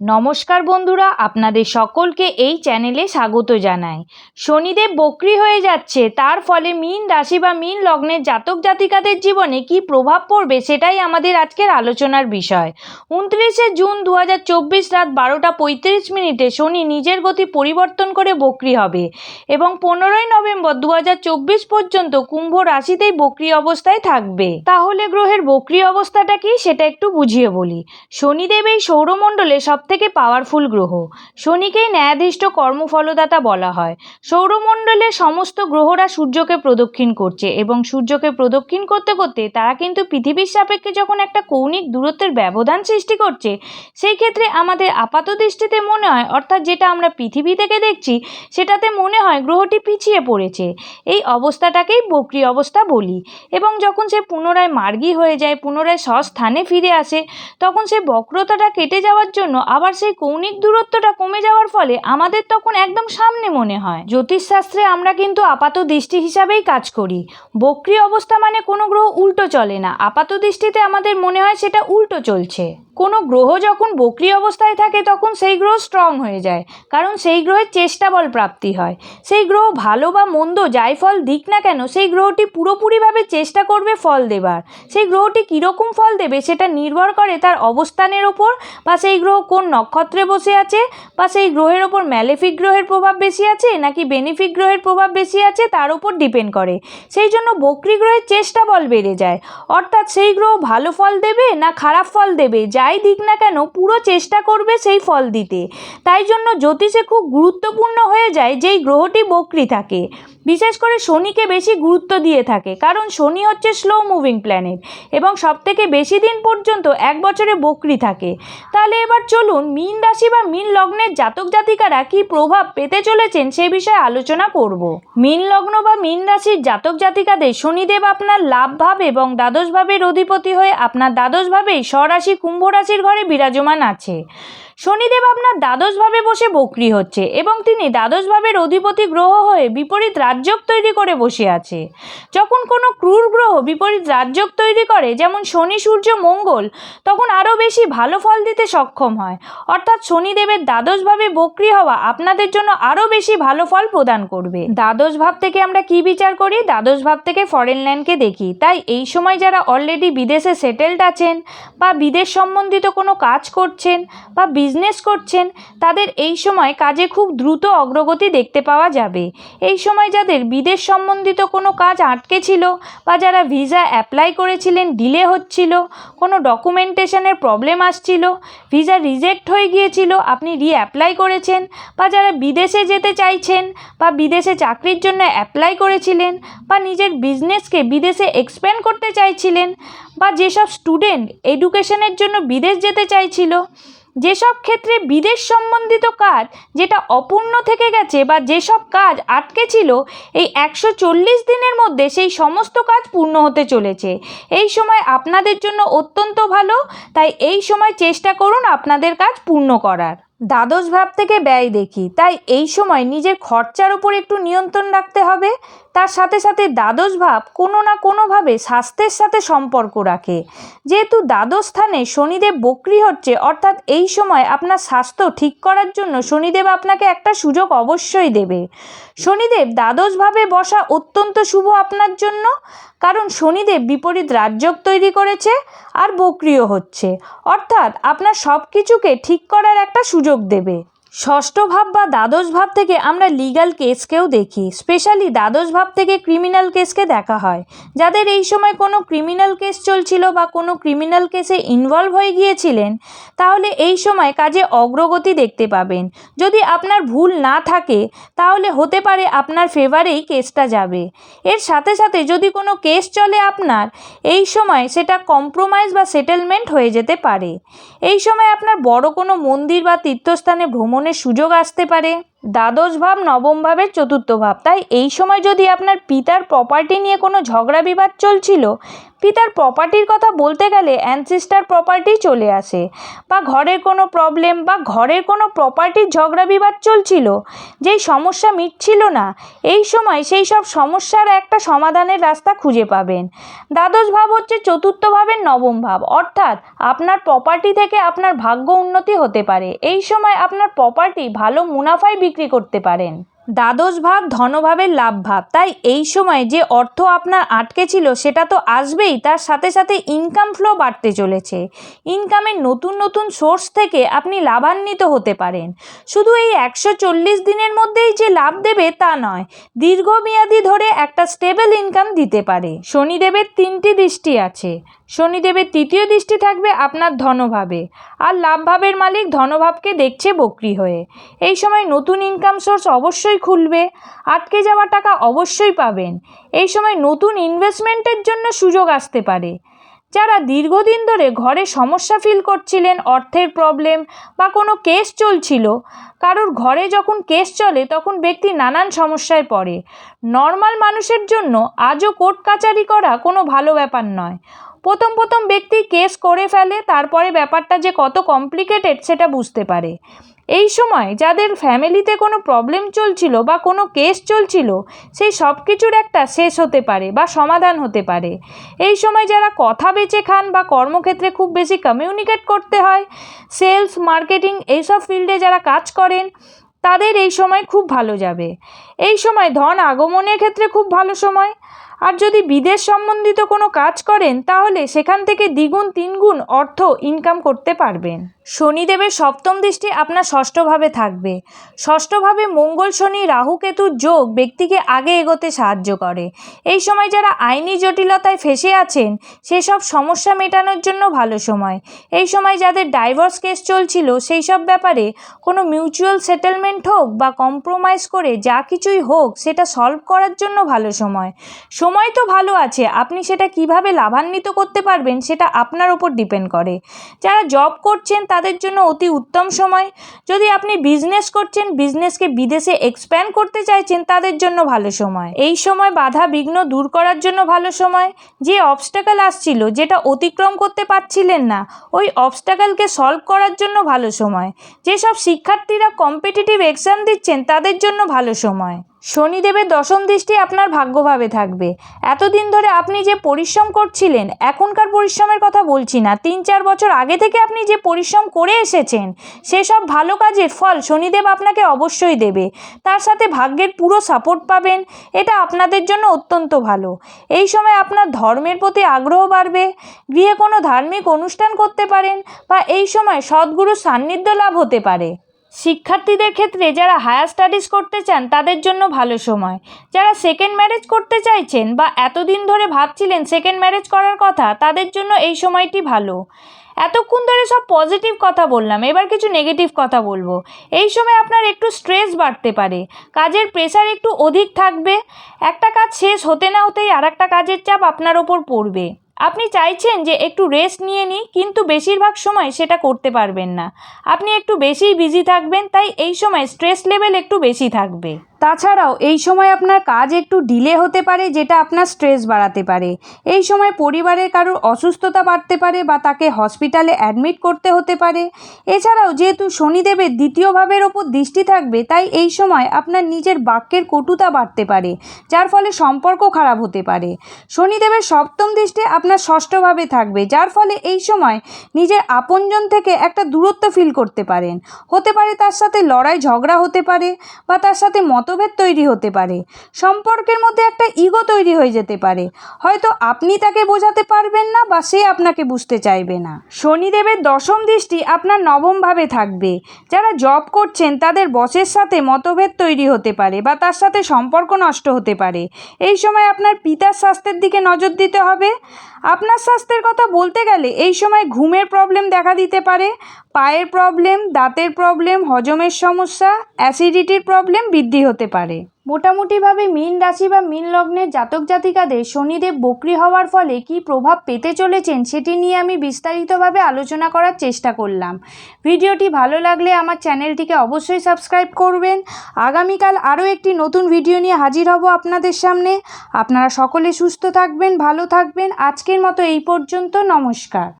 নমস্কার বন্ধুরা, আপনাদের সকলকে এই চ্যানেলে স্বাগত জানাই। শনিদেব বক্রি হয়ে যাচ্ছে, তার ফলে মীন রাশি বা মীন লগ্নের জাতক জাতিকাদের জীবনে কি প্রভাব পড়বে সেটাই আমাদের আজকের আলোচনার বিষয়। উনত্রিশে জুন দু হাজার চব্বিশ রাত বারোটা পঁয়ত্রিশ মিনিটে শনি নিজের গতি পরিবর্তন করে বক্রি হবে এবং পনেরোই নভেম্বর দু হাজার চব্বিশ পর্যন্ত কুম্ভ রাশিতেই বক্রি অবস্থায় থাকবে। তাহলে গ্রহের বক্রি অবস্থাটা কি সেটা একটু বুঝিয়ে বলি। শনিদেব এই সৌরমণ্ডলে সব থেকে পাওয়ারফুল গ্রহ। শনিকেই ন্যায়াধীষ্ট কর্মফলদাতা বলা হয়। সৌরমণ্ডলের সমস্ত গ্রহরা সূর্যকে প্রদক্ষিণ করছে এবং সূর্যকে প্রদক্ষিণ করতে করতে তারা কিন্তু পৃথিবীর সাপেক্ষে যখন একটা কৌণিক দূরত্বের ব্যবধান সৃষ্টি করছে, সেই ক্ষেত্রে আমাদের আপাত দৃষ্টিতে মনে হয়, অর্থাৎ যেটা আমরা পৃথিবী থেকে দেখছি, সেটাতে মনে হয় গ্রহটি পিছিয়ে পড়েছে। এই অবস্থাটাকেই বক্রি অবস্থা বলি। এবং যখন সে পুনরায় মার্গী হয়ে যায়, পুনরায় স্বস্থানে ফিরে আসে, তখন সে বক্রতাটা কেটে যাওয়ার জন্য আবার সেই কৌণিক দূরত্বটা কমে যাওয়ার ফলে আমাদের তখন একদম সামনে মনে হয়। জ্যোতিষশাস্ত্রে আমরা কিন্তু আপাত দৃষ্টি হিসাবেই কাজ করি। বক্রি অবস্থা মানে কোনো গ্রহ উল্টো চলে না। আপাত দৃষ্টিতে আমাদের মনে হয় সেটা উল্টো চলছে। কোনো গ্রহ যখন বক্রি অবস্থায় থাকে, তখন সেই গ্রহ স্ট্রং হয়ে যায়, কারণ সেই গ্রহের চেষ্টা বল প্রাপ্তি হয়। সেই গ্রহ ভালো বা মন্দ যাই ফল দিক না কেন, সেই গ্রহটি পুরোপুরিভাবে চেষ্টা করবে ফল দেবার। সেই গ্রহটি কীরকম ফল দেবে সেটা নির্ভর করে তার অবস্থানের ওপর, বা সেই গ্রহ কোন নক্ষত্রে বসে আছে, বা সেই গ্রহের ওপর ম্যালেফিক গ্রহের প্রভাব বেশি আছে, নাকি বেনিফিক গ্রহের প্রভাব বেশি আছে, তার উপর ডিপেন্ড করে। সেই জন্য বক্রি গ্রহের চেষ্টা বল বেড়ে যায়। অর্থাৎ সেই গ্রহ ভালো ফল দেবে না খারাপ ফল দেবে, যাই দিক না কেন, পুরো চেষ্টা করবে সেই ফল দিতে। তাই জন্য জ্যোতিষে খুব গুরুত্বপূর্ণ হয়ে যায় যেই গ্রহটি বক্রি থাকে। বিশেষ করে শনিকে বেশি গুরুত্ব দিয়ে থাকে, কারণ শনি হচ্ছে স্লো মুভিং প্ল্যানেট এবং সবথেকে বেশি দিন পর্যন্ত এক বছরে বক্রি থাকে। তাহলে এবার চলুন মীন রাশি বা মীন লগ্নের জাতক জাতিকারা কি প্রভাব পেতে চলেছেন সে বিষয়ে আলোচনা করব। মীন লগ্ন বা মীন রাশির জাতক জাতিকাদের শনিদেব আপনার লাভ ভাব এবং দ্বাদশ ভাবের অধিপতি হয়ে আপনার দ্বাদশ ভাবেই স্বরাশি কুম্ভ রাশির ঘরে বিরাজমান আছে। শনিদেব আপনার দ্বাদশভাবে বসে বক্রি হচ্ছে এবং তিনি দ্বাদশভাবের অধিপতি গ্রহ হয়ে বিপরীত রাজ্যক তৈরি করে বসে আছে। যখন কোনো ক্রূর গ্রহ বিপরীত রাজ্যক তৈরি করে, যেমন শনি, সূর্য, মঙ্গল, তখন আরও বেশি ভালো ফল দিতে সক্ষম হয়। অর্থাৎ শনিদেবের দ্বাদশভাবে বক্রি হওয়া আপনাদের জন্য আরও বেশি ভালো ফল প্রদান করবে। দ্বাদশ ভাব থেকে আমরা কি বিচার করি? দ্বাদশ ভাব থেকে ফরেন ল্যান্ডকে দেখি। তাই এই সময় যারা অলরেডি বিদেশে সেটেলড আছেন বা বিদেশ সম্বন্ধিত কোনো কাজ করছেন বা বিজনেস করছেন, তাদের এই সময় কাজে খুব দ্রুত অগ্রগতি দেখতে পাওয়া যাবে। এই সময় যাদের বিদেশ সম্বন্ধিত কোনো কাজ আটকে ছিল বা যারা ভিসা অ্যাপ্লাই করেছিলেন ডিলে হচ্ছিল, কোনো ডকুমেন্টেশনের প্রবলেম আসছিল, ভিসা রিজেক্ট হয়ে গিয়েছিল, আপনি রি অ্যাপ্লাই করেছেন, বা যারা বিদেশে যেতে চাইছেন, বা বিদেশে চাকরির জন্য অ্যাপ্লাই করেছিলেন, বা নিজের বিজনেসকে বিদেশে এক্সপ্যান্ড করতে চাইছিলেন, বা যেসব স্টুডেন্ট এডুকেশনের জন্য বিদেশ যেতে চাইছিল যেসব ক্ষেত্রে বিদেশ সম্বন্ধিত কাজ যেটা অপূর্ণ থেকে গেছে বা যেসব কাজ আটকে ছিল, এই একশো চল্লিশ দিনের মধ্যে সেই সমস্ত কাজ পূর্ণ হতে চলেছে। এই সময় আপনাদের জন্য অত্যন্ত ভালো, তাই এই সময় চেষ্টা করুন আপনাদের কাজ পূর্ণ করার। দ্বাদশ ভাব থেকে ব্যয় দেখি, তাই এই সময় নিজের খরচার উপর একটু নিয়ন্ত্রণ রাখতে হবে। তার সাথে সাথে দ্বাদশ ভাব কোনো না কোনোভাবে স্বাস্থ্যের সাথে সম্পর্ক রাখে। যেহেতু দ্বাদশ স্থানে শনিদেব বক্রি হচ্ছে, অর্থাৎ এই সময় আপনার স্বাস্থ্য ঠিক করার জন্য শনিদেব আপনাকে একটা সুযোগ অবশ্যই দেবে। শনিদেব দ্বাদশভাবে বসা অত্যন্ত শুভ আপনার জন্য, কারণ শনিদেব বিপরীত রাজ্যক তৈরি করেছে আর বক্রিয় হচ্ছে। অর্থাৎ আপনার সব কিছুকে ঠিক করার একটা সুযোগ দেবে। ষষ্ঠ ভাব বা দ্বাদশ ভাব থেকে আমরা লিগ্যাল কেসকেও দেখি। স্পেশালি দ্বাদশ ভাব থেকে ক্রিমিনাল কেসকে দেখা হয়। যাদের এই সময় কোনো ক্রিমিনাল কেস চলছিল বা কোনো ক্রিমিনাল কেসে ইনভলভ হয়ে গিয়েছিলেন, তাহলে এই সময় কাজে অগ্রগতি দেখতে পাবেন। যদি আপনার ভুল না থাকে, তাহলে হতে পারে আপনার ফেভারেই কেসটা যাবে। এর সাথে সাথে যদি কোনো কেস চলে আপনার, এই সময় সেটা কম্প্রোমাইজ বা সেটেলমেন্ট হয়ে যেতে পারে। এই সময় আপনার বড় কোনো মন্দির বা তীর্থস্থানে ভ্রমণের সুযোগ আসতে পারে। দ্বাদশ ভাব, নবম ভাবের চতুর্থ ভাব। তাই এই সময় যদি আপনার পিতার প্রপার্টি নিয়ে কোনো ঝগড়া বিবাদ চলছিল পিতার প্রপার্টির কথা বলতে গেলে অ্যানসিস্টার প্রপার্টি চলে আসে। বা ঘরের কোনো প্রবলেম বা ঘরের কোনো প্রপার্টির ঝগড়া বিবাদ চলছিল, যেই সমস্যা মিটছিল না, এই সময় সেই সব সমস্যার একটা সমাধানের রাস্তা খুঁজে পাবেন। দ্বাদশ ভাব হচ্ছে চতুর্থ ভাবের নবম ভাব, অর্থাৎ আপনার প্রপার্টি থেকে আপনার ভাগ্য উন্নতি হতে পারে। এই সময় আপনার প্রপার্টি ভালো মুনাফায় বিক্রি করতে পারেন। দ্বাদশ ভাব ধনভাবের লাভ ভাব। তাই এই সময় যে অর্থ আপনার আটকে ছিল, সেটা তো আসবেই, তার সাথে সাথে ইনকাম ফ্লো বাড়তে চলেছে। ইনকামের নতুন নতুন সোর্স থেকে আপনি লাভান্বিত হতে পারেন। শুধু এই একশো চল্লিশ দিনের মধ্যেই যে লাভ দেবে তা নয়, দীর্ঘমেয়াদী ধরে একটা স্টেবল ইনকাম দিতে পারে। শনিদেবের তিনটি দৃষ্টি আছে। শনিদেবের তৃতীয় দৃষ্টি থাকবে আপনার ধনভাবে। আর লাভভাবের মালিক ধনভাবকে দেখছে বকরি হয়ে। এই সময় নতুন ইনকাম সোর্স অবশ্যই খুলবে, আটকে যাওয়া টাকা অবশ্যই পাবেন। এই সময় নতুন ইনভেস্টমেন্টের জন্য সুযোগ আসতে পারে। যারা দীর্ঘদিন ধরে ঘরে সমস্যা ফিল করছিলেন, অর্থের প্রবলেম বা কোনো কেস চলছিল, কারোর ঘরে যখন কেস চলে, তখন ব্যক্তি নানান সমস্যায় পড়ে। নর্মাল মানুষের জন্য আজও কোর্ট কাচারি করা কোনো ভালো ব্যাপার নয়। প্রথম প্রথম ব্যক্তি কেস করে ফেলে, তারপরে ব্যাপারটা যে কত কমপ্লিকেটেড সেটা বুঝতে পারে। এই সময় যাদের ফ্যামিলিতে কোনো প্রবলেম চলছিল বা কোনো কেস চলছিল, সেই সব কিছুর একটা শেষ হতে পারে বা সমাধান হতে পারে। এই সময় যারা কথা বেচে খান বা কর্মক্ষেত্রে খুব বেশি কমিউনিকেট করতে হয় সেলস মার্কেটিং এইসব ফিল্ডে যারা কাজ করেন, তাদের এই সময় খুব ভালো যাবে। এই সময় ধন আগমনের ক্ষেত্রে খুব ভালো সময়। আর যদি বিদেশ সম্বন্ধিত কোনো কাজ করেন, তাহলে সেখান থেকে দ্বিগুণ, তিনগুণ অর্থ ইনকাম করতে পারবেন। শনিদেবের সপ্তম দৃষ্টি আপনার ষষ্ঠভাবে থাকবে। ষষ্ঠভাবে মঙ্গল শনি, রাহু কেতুর যোগ ব্যক্তিকে আগে এগোতে সাহায্য করে। এই সময় যারা আইনি জটিলতায় ফেসে আছেন, সেসব সমস্যা মেটানোর জন্য ভালো সময়। এই সময় যাদের ডাইভোর্স কেস চলছিল সেই সব ব্যাপারে কোনো মিউচুয়াল সেটেলমেন্ট হোক বা কম্প্রোমাইজ করে যা কিছুই হোক, সেটা সলভ করার জন্য ভালো সময়। সময় তো ভালো আছে, আপনি সেটা কীভাবে লাভান্বিত করতে পারবেন সেটা আপনার ওপর ডিপেন্ড করে। যারা জব করছেন, তাদের জন্য অতি উত্তম সময়। যদি আপনি বিজনেস করছেন বিজনেসকে বিদেশে এক্সপ্যান্ড করতে চাইছেন, তাদের জন্য ভালো সময়। এই সময় বাধা বিঘ্ন দূর করার জন্য ভালো সময়। যে অবস্টাকেল আসছিল, যেটা অতিক্রম করতে পারছিলেন না, ওই অবস্টাকেলকে সলভ করার জন্য ভালো সময়। যেসব শিক্ষার্থীরা কম্পিটিটিভ এক্সাম দিচ্ছেন, তাদের জন্য ভালো সময়। শনিদেবের দশম দৃষ্টি আপনার ভাগ্যভাবে থাকবে। এতদিন ধরে আপনি যে পরিশ্রম করছিলেন, এখনকার পরিশ্রমের কথা বলছি না। তিন চার বছর আগে থেকে আপনি যে পরিশ্রম করে এসেছেন, সেসব ভালো কাজের ফল শনিদেব আপনাকে অবশ্যই দেবে। তার সাথে ভাগ্যের পুরো সাপোর্ট পাবেন, এটা আপনাদের জন্য অত্যন্ত ভালো। এই সময় আপনার ধর্মের প্রতি আগ্রহ বাড়বে, গৃহে কোনো ধার্মিক অনুষ্ঠান করতে পারেন, বা এই সময় সদ্গুরুর সান্নিধ্য লাভ হতে পারে। শিক্ষার্থীদের ক্ষেত্রে যারা হায়ার স্টাডিজ করতে চান, তাদের জন্য ভালো সময়। যারা সেকেন্ড ম্যারেজ করতে চাইছেন বা এতদিন ধরে ভাবছিলেন সেকেন্ড ম্যারেজ করার কথা, তাদের জন্য এই সময়টি ভালো। এতক্ষণ ধরে সব পজিটিভ কথা বললাম, এবার কিছু নেগেটিভ কথা বলব। এই সময় আপনার একটু স্ট্রেস বাড়তে পারে। কাজের প্রেশার একটু অধিক থাকবে। একটা কাজ শেষ হতে না হতেই আর একটা কাজের চাপ আপনার ওপর পড়বে। আপনি চাইছেন যে একটু রেস্ট নিয়ে নিই কিন্তু বেশিরভাগ সময় সেটা করতে পারবেন না। আপনি একটু বেশিই বিজি থাকবেন, তাই এই সময় স্ট্রেস লেভেল একটু বেশি থাকবে। তাছাড়াও এই সময় আপনার কাজ একটু ডিলে হতে পারে, যেটা আপনার স্ট্রেস বাড়াতে পারে। এই সময় পরিবারের কারোর অসুস্থতা বাড়তে পারে বা তাকে হসপিটালে অ্যাডমিট করতে হতে পারে। এছাড়াও যেহেতু শনিদেবের দ্বিতীয় ভাবের ওপর দৃষ্টি থাকবে, তাই এই সময় আপনার নিজের বাক্যের কটুতা বাড়তে পারে, যার ফলে সম্পর্ক খারাপ হতে পারে। শনিদেবের সপ্তম দৃষ্টি আপনার ষষ্ঠভাবে থাকবে, যার ফলে এই সময় নিজের আপনজন থেকে একটা দূরত্ব ফিল করতে পারেন। হতে পারে তার সাথে লড়াই ঝগড়া হতে পারে বা তার সাথে মতভেদ তৈরি হতে পারে। সম্পর্কের মধ্যে একটা ইগো তৈরি হয়ে যেতে পারে। হয়তো আপনি তাকে বোঝাতে পারবেন না বা সে আপনাকে বুঝতে চাইবে না। শনিদেবের দশম দৃষ্টি আপনার নবমভাবে থাকবে। যারা জব করছেন, তাদের বসের সাথে মতভেদ তৈরি হতে পারে বা তার সাথে সম্পর্ক নষ্ট হতে পারে। এই সময় আপনার পিতার স্বাস্থ্যের দিকে নজর দিতে হবে। আপনার স্বাস্থ্যের কথা বলতে গেলে এই সময় ঘুমের প্রবলেম দেখা দিতে পারে। পায়ের প্রবলেম দাঁতের প্রবলেম হজমের সমস্যা অ্যাসিডিটির প্রবলেম বৃদ্ধি হতে পারে। মোটামুটিভাবে মীন রাশি বা মীন লগ্নের জাতক জাতিকাদের শনিদেব বক্রি হওয়ার ফলে কী প্রভাব পেতে চলেছেন সেটি নিয়ে আমি বিস্তারিতভাবে আলোচনা করার চেষ্টা করলাম। ভিডিওটি ভালো লাগলে আমার চ্যানেলটিকে অবশ্যই সাবস্ক্রাইব করবেন। আগামীকাল আরও একটি নতুন ভিডিও নিয়ে হাজির হব আপনাদের সামনে। আপনারা সকলে সুস্থ থাকবেন, ভালো থাকবেন। আজকের মতো এই পর্যন্ত, নমস্কার।